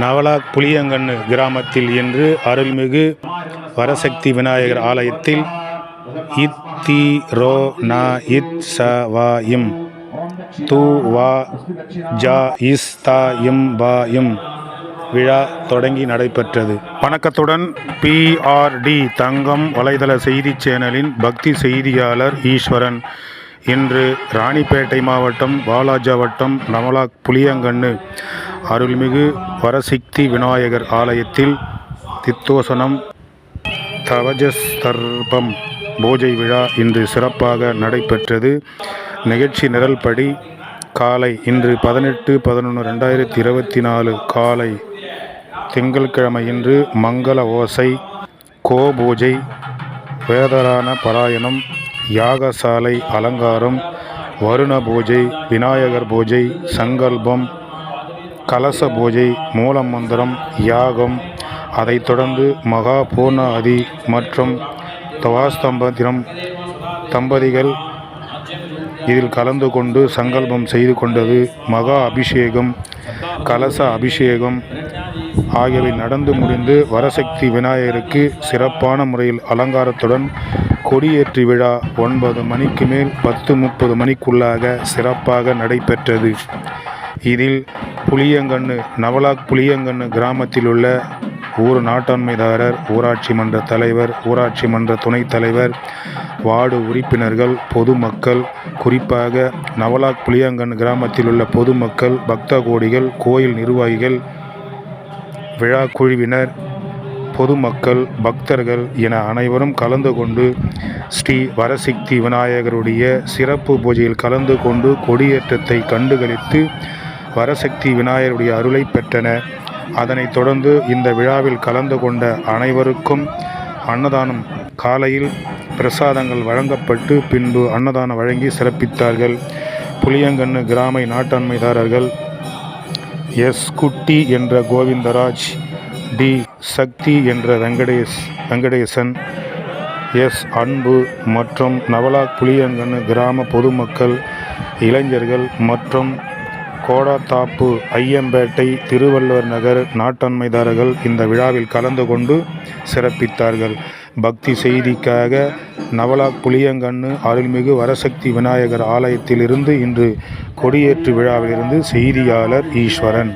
நவலாக் புளியங்கண்ணு கிராமத்தில் இன்று அருள்மிகு வரசக்தி விநாயகர் ஆலயத்தில் இத்தி ரோ ந இத் ச வா இம் தூ வா ஜா இஸ் தா இம் பா இம் விழா தொடங்கி நடைபெற்றது. வணக்கத்துடன் பிஆர்டி தங்கம் வலைதள செய்தி சேனலின் பக்தி செய்தியாளர் ஈஸ்வரன். இன்று ராணிப்பேட்டை மாவட்டம் வாலாஜா வட்டம் நவலாக் புளியங்கண்ணு அருள்மிகு வரசக்தி விநாயகர் ஆலயத்தில் தித்தோசனம் தவஜஸ்தர்பம் பூஜை விழா இன்று சிறப்பாக நடைபெற்றது. நிகழ்ச்சி நிரல்படி காலை இன்று பதினெட்டு பதினொன்று ரெண்டாயிரத்தி இருபத்தி நாலு காலை திங்கட்கிழமை இன்று மங்கள ஓசை கோபூஜை வேதரான பாராயணம் யாகசாலை அலங்காரம் வருண பூஜை விநாயகர் பூஜை சங்கல்பம் கலச பூஜை மூலமந்திரம் யாகம் அதைத் தொடர்ந்து மகா பூர்ணாதி மற்றும் துவாஸ்தம்பத்திரம் தம்பதிகள் இதில் கலந்து கொண்டு சங்கல்பம் செய்து கொண்டது மகா அபிஷேகம் கலச அபிஷேகம் ஆகியவை நடந்து முடிந்து வரசக்தி விநாயகருக்கு சிறப்பான முறையில் அலங்காரத்துடன் கொடியேற்றி விழா ஒன்பது மணிக்கு மேல் பத்து முப்பது மணிக்குள்ளாக சிறப்பாக நடைபெற்றது. இதில் புளியங்கண்ணு நவலாக் புளியங்கண்ணு கிராமத்தில் உள்ள ஊர் நாட்டாண்மைதாரர் ஊராட்சி மன்ற தலைவர் ஊராட்சி மன்ற துணைத் தலைவர் வார்டு உறுப்பினர்கள் பொதுமக்கள் குறிப்பாக நவலாக் புளியங்கண் கிராமத்தில் உள்ள பொதுமக்கள் பக்த கோடிகள் கோயில் நிர்வாகிகள் விழா குழுவினர் பொதுமக்கள் பக்தர்கள் என அனைவரும் கலந்து கொண்டு ஸ்ரீ வரசக்தி விநாயகருடைய சிறப்பு பூஜையில் கலந்து கொண்டு கொடியேற்றத்தை கண்டுகளித்து வரசக்தி விநாயகருடைய அருளை பெற்றன. அதனைத் தொடர்ந்து இந்த விழாவில் கலந்து கொண்ட அனைவருக்கும் அன்னதானம். காலையில் பிரசாதங்கள் வழங்கப்பட்டு பின்பு அன்னதானம் வழங்கி சிறப்பித்தார்கள். புளியங்கண்ணு கிராம நாட்டாண்மைதாரர்கள் எஸ். குட்டி என்ற கோவிந்தராஜ் டி. சக்தி என்ற வெங்கடேஷ் வெங்கடேசன் எஸ். அன்பு மற்றும் நவலாக் புளியங்கண்ணு கிராம பொதுமக்கள் இளைஞர்கள் மற்றும் கோடாத்தாப்பு ஐயம்பேட்டை திருவள்ளுவர் நகர் நாட்டாண்மைதாரர்கள் இந்த விழாவில் கலந்து கொண்டு சிறப்பித்தார்கள். பக்தி செய்திக்காக நவலா புளியங்கண்ணு அருள்மிகு வரசக்தி விநாயகர் ஆலயத்திலிருந்து இன்று கொடியேற்று விழாவிலிருந்து செய்தியாளர் ஈஸ்வரன்.